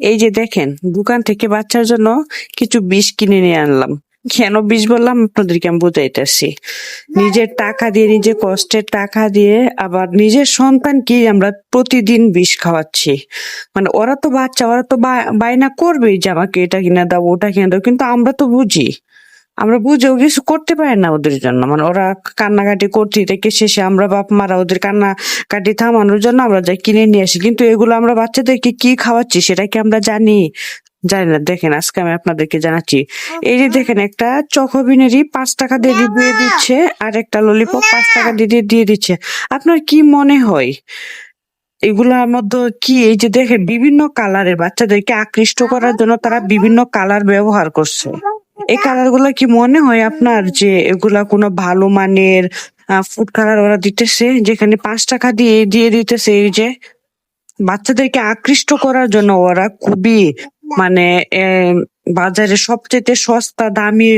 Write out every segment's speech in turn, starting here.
এই যে দেখেন, দোকান থেকে বাচ্চার জন্য কিছু বিষ কিনে নিয়ে আনলাম। কেন বিষ বললাম? আপনাদেরকে আমি বুঝাইতেছি। নিজের টাকা দিয়ে, নিজের কষ্টের টাকা দিয়ে, আবার নিজের সন্তানকে আমরা প্রতিদিন বিষ খাওয়াচ্ছি। মানে ওরা তো বাচ্চা, ওরা তো বায়না করবেই যে আমাকে এটা কিনে দাও, ওটা কিনে দাও, কিন্তু আমরা তো বুঝি। আমরা বুঝেও কিছু করতে পারি না ওদের জন্য। মানে ওরা কান্নাকাটি করতে থেকে শেষে আমরা বাপ মারা ওদের কান্নাকাটি থামানোর জন্য আমরা যাই কিনে নিয়ে আসি। কিন্তু এগুলো আমরা বাচ্চাদেরকে কি খাওয়াচ্ছি সেটা কি আমরা জানি? জানি না দেখেন আজকে আমি আপনাদেরকে জানাচ্ছি। এই যে দেখেন একটা চকোবিনেরই পাঁচ টাকা দিয়ে দিয়ে দিচ্ছে আর একটা ললিপপ পাঁচ টাকা দিয়ে দিয়ে- দিয়ে দিচ্ছে। আপনার কি মনে হয়? এগুলার মধ্যে কি? এই যে দেখেন বিভিন্ন কালারের বাচ্চাদেরকে আকৃষ্ট করার জন্য তারা বিভিন্ন কালার ব্যবহার করছে। এই কালারগুলা কি মনে হয় আপনার যে এগুলা কোনো ভালো মানের ফুড কালার ওরা দিতেছে যেখানে পাঁচ টাকা দিয়ে দিয়ে দিতেছে এই যে বাচ্চাদেরকে আকৃষ্ট করার জন্য ওরা খুবই মানে বাজারে সবচেয়ে সস্তা দামি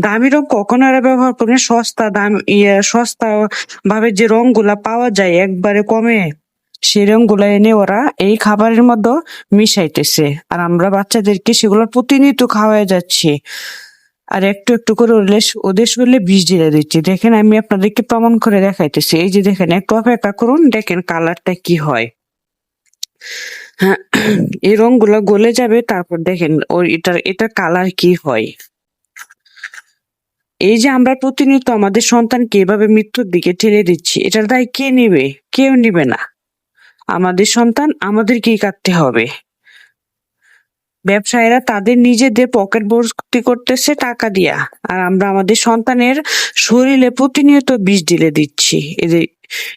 দামি রং কখনো এরা ব্যবহার করে না। সস্তা দাম ইয়ে সস্তা ভাবে যে রংগুলা পাওয়া যায় একবারে কমে সেই রংগুলা এনে ওরা এই খাবারের মধ্যে মিশাইতেছে। আর আমরা বাচ্চাদেরকে সেগুলো প্রতিনিয়ত খাওয়াই যাচ্ছি। আর একটু একটু করে ওদের ওদের শরীরে বিষ ঢেলে দিচ্ছি। দেখেন আমি আপনাদেরকে প্রমাণ করে দেখাইতেছি। এই যে দেখেন, একটু অপেক্ষা করুন, দেখেন কালারটা কি হয়। হ্যাঁ এই রংগুলো গলে যাবে, তারপর দেখেন ওই এটার এটা কালার কি হয়। এই যে আমরা প্রতিনিয়ত আমাদের সন্তানকে এভাবে মৃত্যুর দিকে ঠেলে দিচ্ছি, এটার দায় কে নেবে? কেউ নেবে না। আমাদের সন্তান আমাদেরকেই কাটতে হবে। ব্যবসায়ীরা তাদের নিজেদের পকেট ভর্তি করতেছে টাকা দিয়া। আর আমরা আমাদের সন্তানের শরীরে প্রতিনিয়ত বিষ ঢেলে দিচ্ছি যে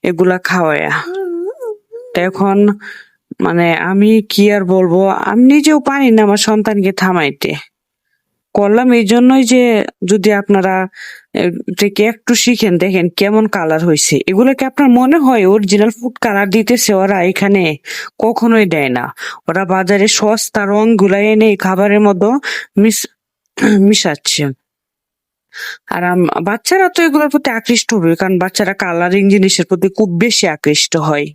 এগুলা খাওয়ায়া। এখন মানে আমি কি আর বলব? আমি নিজেও পারি না আমার সন্তানকে থামাইতে। করলাম এই জন্যই যে যদি আপনারা এ, থেকে একটু শিখেন দেখেন কেমন কালার হয়েছে। এগুলো কি আপনার মনে হয় অরিজিনাল ফুড কালার দিতেছে ওরা এখানে? কখনোই দেয় না। ওরা বাজারে সস্তা রংগুলা এনে খাবারের মতো মিশ মিশাচ্ছে। আর বাচ্চারা তো এগুলোর প্রতি আকৃষ্ট হবে কারণ বাচ্চারা কালারিং জিনিসের প্রতি খুব বেশি আকৃষ্ট হয়।